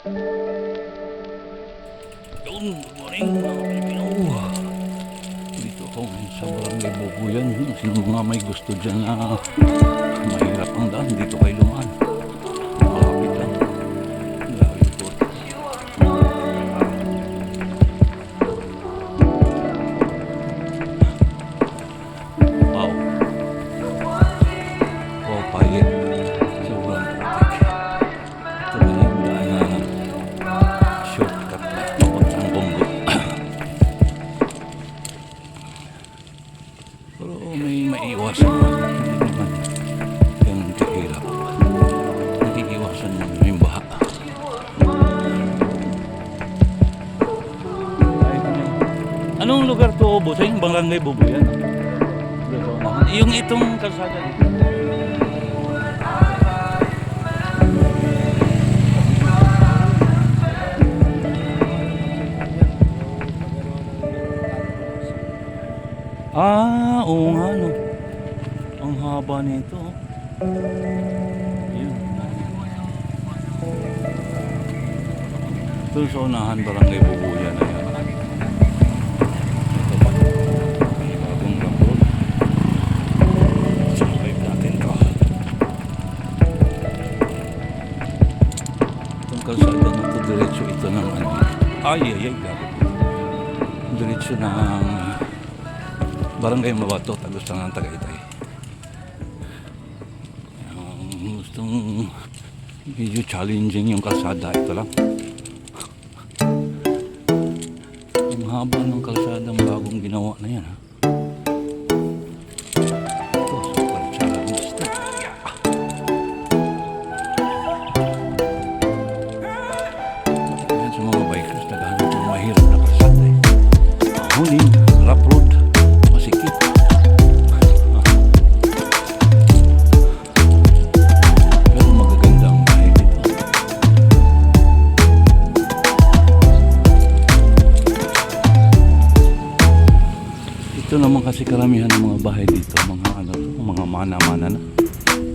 Yun, good morning mga Pilipino. Dito ako ngayon sa Barangay Bubuyan. Sino mga may gusto dyan na mahirap ang daan, dito kayo lumaan. Anong lugar to, Busay? Barangay Bubuyan? Yung itong kalsada. Ah, oo nga no. Ang haba nito. Yun. Doon sa unahan, barangay Bubuya na yan. Diretso ito ng ano. Ay, ay, ay, gabi. Diretso ng Barangay Mabato, ng Tagaytay. Ang gustong medyo challenging yung kalsada, ito lang. Ang haba ng kalsada ang bagong ginawa na yan. Ha? Ito naman kasi karamihan ng mga bahay dito, mga ano, mga mana-mana na.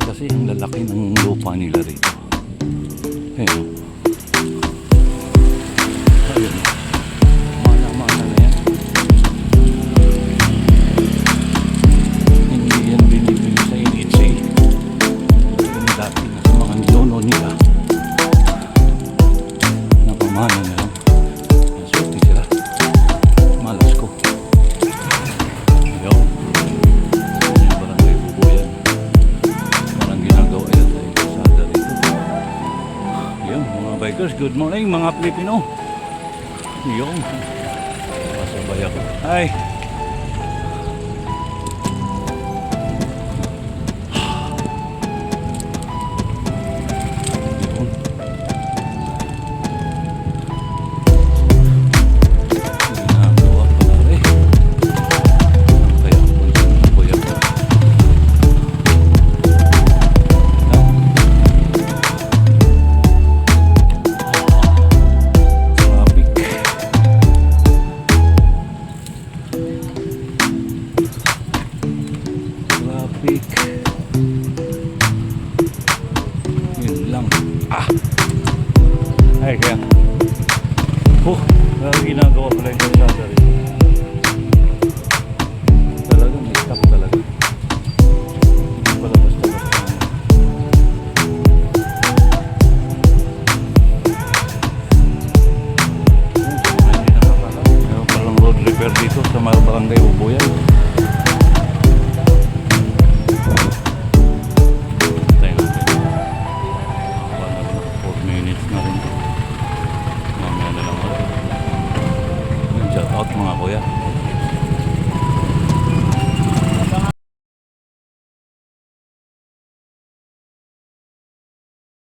Kasi ang lalaki ng lupa nila rito. Ayun. Bikers, good morning mga Pilipino. Yun. Masabay ako. Hi. Traffic. Yun lang. Ah! Ay, kaya. Oh, parang ginagawa pala yung kalsada rin. Talaga, may stop talaga. Hindi pala basta-basta. Meron palang road repair dito sa barangay Uboyan.